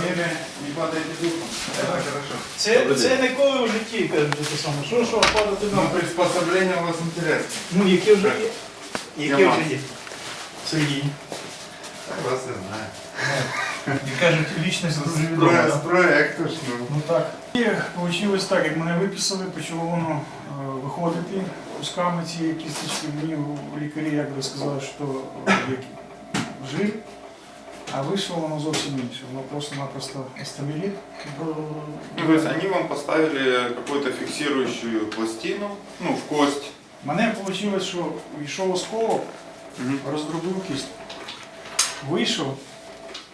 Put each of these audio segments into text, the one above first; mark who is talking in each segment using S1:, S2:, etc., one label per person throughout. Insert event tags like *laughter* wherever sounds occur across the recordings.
S1: Время не падайте духом. Это хорошо.
S2: Це, це ніколи в житті, кажуть, те саме. Що, що, падати
S1: Но
S2: на...
S1: приспособление у вас интересно.
S2: Ну, які вже є. Які вже є. Сергій.
S1: Я вас и знаю.
S2: І кажуть, лічність дуже
S1: Про-
S2: відома.
S1: С проекту ж, ну.
S2: Ну так. І вийшло так, як мене виписали, почало воно е, виходити кусками цієї кісточки. Мені лікарі якби сказали, що е, як жир, а вийшло воно зовсім інше. Воно просто-напросто стаміліт.
S1: Ну, то есть они вам поставили какую-то фиксирующую пластину, ну, в кость.
S2: Мене вийшло, що йшов осколок, роздробив кістку. Вийшов,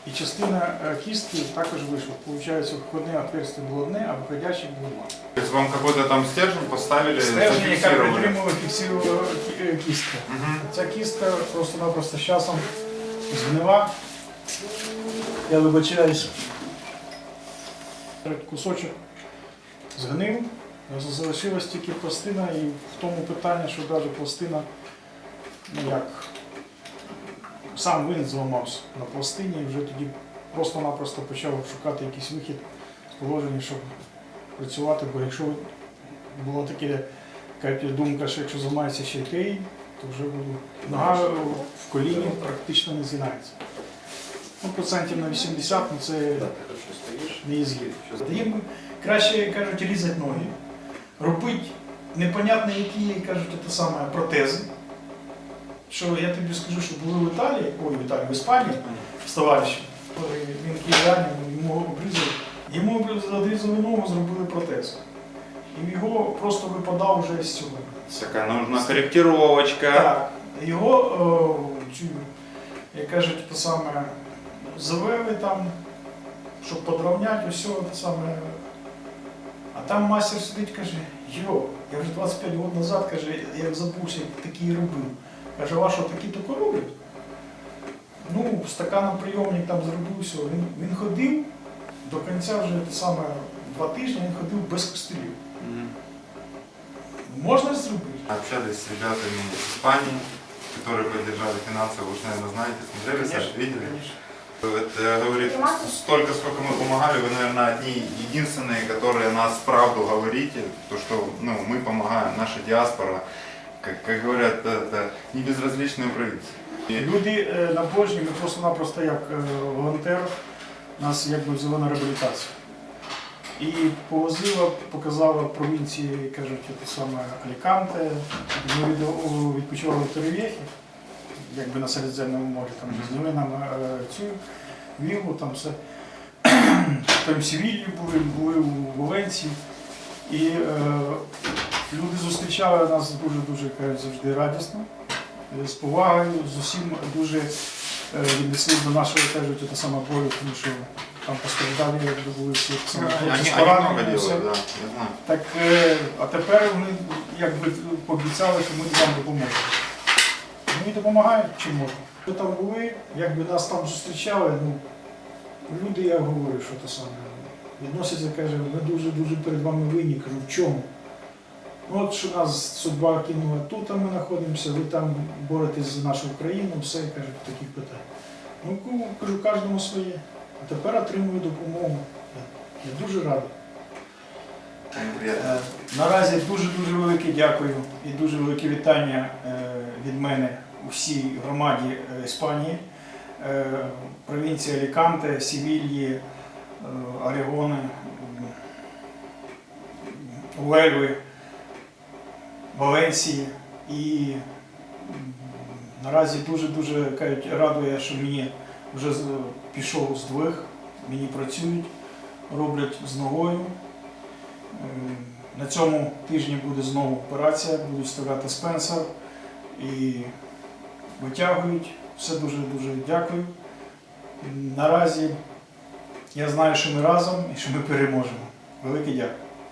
S2: і частина е, кістки також вийшла. Получається, входне отверстие було одне, а виходячих було два.
S1: То есть вам какой-то там стержень поставили,
S2: Стержня, яка
S1: зафиксировали.
S2: притримувала фіксувала кі- е, кістка.
S1: Мгм.
S2: Ця кістка просто-напросто з часом згнила. Я вибачаюсь. Кусочок згнив, залишилась тільки пластина, і в тому питанні, що навіть пластина, ну як, сам він зламався на пластині і вже тоді просто-напросто почав шукати якийсь вихід з положення, щоб працювати, бо якщо було таке думка, що якщо зламається ще й той, то вже буду. Нога в коліні практично не згинається. Ну, процентів на 80, ну це не. Їм краще кажуть різати ноги, робити непонятно які кажуть те саме протези. Що я тобі скажу, що були в Італії, ой, в Італії, в Іспанії з товаришем, він киянин, йому обрізали, йому обрізали ногу, зробили протез. І його просто випадав вже з цього.
S1: Такая нужна корректировочка.
S2: Так, його, о, цю, як кажуть, те саме завели там, щоб подравняти, усе те саме. А там мастер сидить, каже, йо, я вже 25 років назад, каже, як забувся, такі робив. Каже, а що такі тако роблять? Ну, стаканом прийомник там зробив все. Він, він ходив до кінця вже те саме два тижні, він ходив без костелів.
S1: Мгм.
S2: Можна зробити?
S1: Общались с ребятами из Испании, которые поддержали финансово, вы же, наверное, знаете, смотрели, сайт, видели?
S2: конечно.
S1: Вот, э, говорит, столько, сколько мы помогали, вы, наверное, одни единственные, которые нас правду говорите, то, что ну, мы помогаем, наша диаспора, как, как говорят, это не безразличные провинции. И
S2: Люди е, набожні, ми просто-напросто як е, волонтер нас якби взяли на реабілітацію. І повозила, показала провінції, кажуть, те саме Аліканте. Ми від- о, відпочивали в Теревєхі, якби на Середземному морі, там зняли нам е, цю віллу, там все. *clears throat* Там в Севілії були, були у Валенції. І е, люди зустрічали нас дуже-дуже кажуть, завжди радісно е, з повагою, з усім дуже е, віднесли до нашого кажуть, те саме бою, тому що там постраждалі якби були всі з
S1: да.
S2: Так, е, а тепер вони якби пообіцяли, що ми вам допоможемо. Ми допомагаємо чим можемо. Ми там були, якби нас там зустрічали, ну, люди, я говорю, що те саме. Відносяться, каже, ми дуже-дуже перед вами винні. Кажу, в чому? Ну, от що нас судьба кинула тут, ми знаходимося, ви там боретесь за нашу Україну, все, кажуть, таких питань. Ну, кажу, кожному своє. А тепер отримую допомогу. Я, дуже радий. Е, Наразі дуже-дуже велике дякую і дуже велике вітання е, від мене усій громаді е, Іспанії, е, провінції Аліканте, Севільї, е, Орегони, Уельви, Валенсії. І наразі дуже-дуже кажуть, радує, що мені вже з- пішов здвиг, мені працюють, роблять з ногою. На цьому тижні буде знову операція, будуть вставляти спенсор і витягують. Все дуже-дуже дякую. Наразі я знаю, що ми разом і що ми переможемо. Велике дякую.